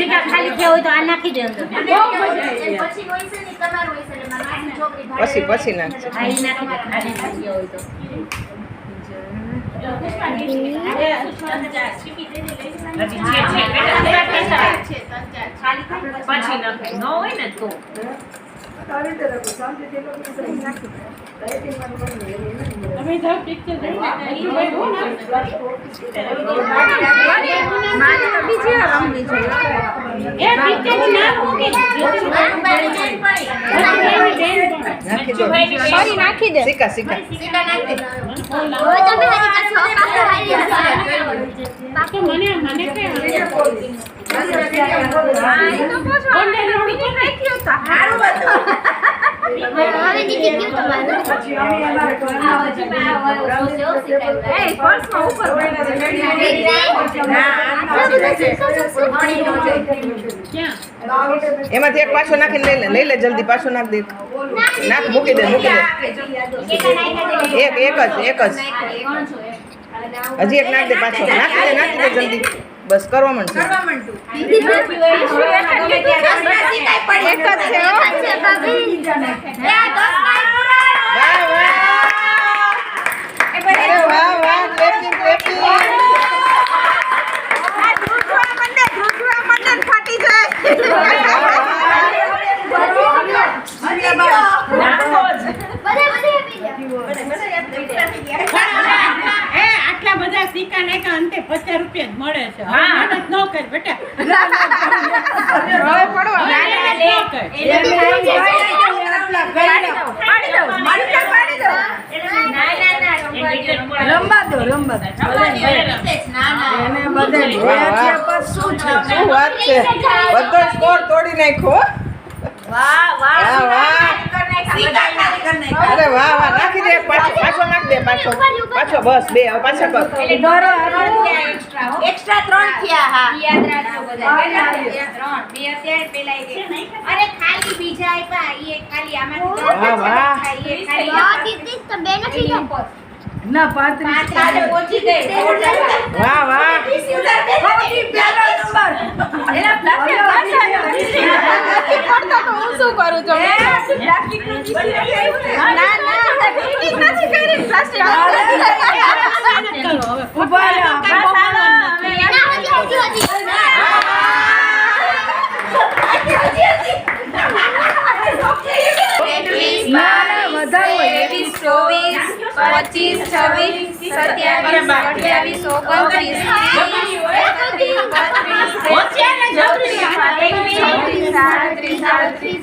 કે ખાલી થયા હોય તો આ નાખી દે અંદર પછી પછી નાખજો નાખી દે ગયા હોય તો પછી નખાય ન હોય ને તો. તમે જાઓ picture જોઈને એટલું ભાઈ બહુ ના. એ picture નું નામ શું કે? નાખી દો ફરી નાખી દે સિક્કા સિક્કા હવે તમે હજી કાંઈ છ પાસે હારી હશે. તો મને મને કઈ હવે દીદી કયું તમારું ક્યાં એમાંથી એક પાછો નાખીને લઈ લે લઈ લે જલ્દી, પાછો નાખ દે. નાખ, મૂકી દે મૂકી દે. એક એક જ એક જ. હજી એક નાખ દે પાછો. નાખી દે નાખી દે જલ્દી. બસ કરવા માંડશે. વાહ વાહ અરે વાહ વાહ ક્લેપિંગ ક્લેપિંગ એ બધા સિક્કા નાખ્યા અંતે પચાસ રૂપિયા જ મળે છે. મહેનત ન કર બેટા. મહેનત ન રમવા દો રમવા દો. એને બધે વાહ વાહ શું વાત છે? બધો સ્કોર તોડી નાખ્યો. વાહ વાહ. વાહ વાહ. દે પાછો. પાછો બસ બે હવે પાછા કર. એક્સ્ટ્રા ત્રણ થયા હા. યાદ રાખજો બધા. ત્રણ. બે અત્યારે પેલા એક અરે ખાલી બીજા આપ્યા એ ખાલી આમાંથી ખાલી હા, દીદી તો બે નથી. ના પાંત્રીસ પહોંચી ગઈ. વાહ વાહ. મહેનત કરો હવે ઊભા રહો. ના, હજી, હજી, હજી. ના વધારે હોય ત્રેવીસ ચોવીસ પચીસ છવ્વીસ સત્યાવીસ અઠ્યાવીસ ઓગણત્રીસ ત્રીસ સાડત્રીસ સાડત્રીસ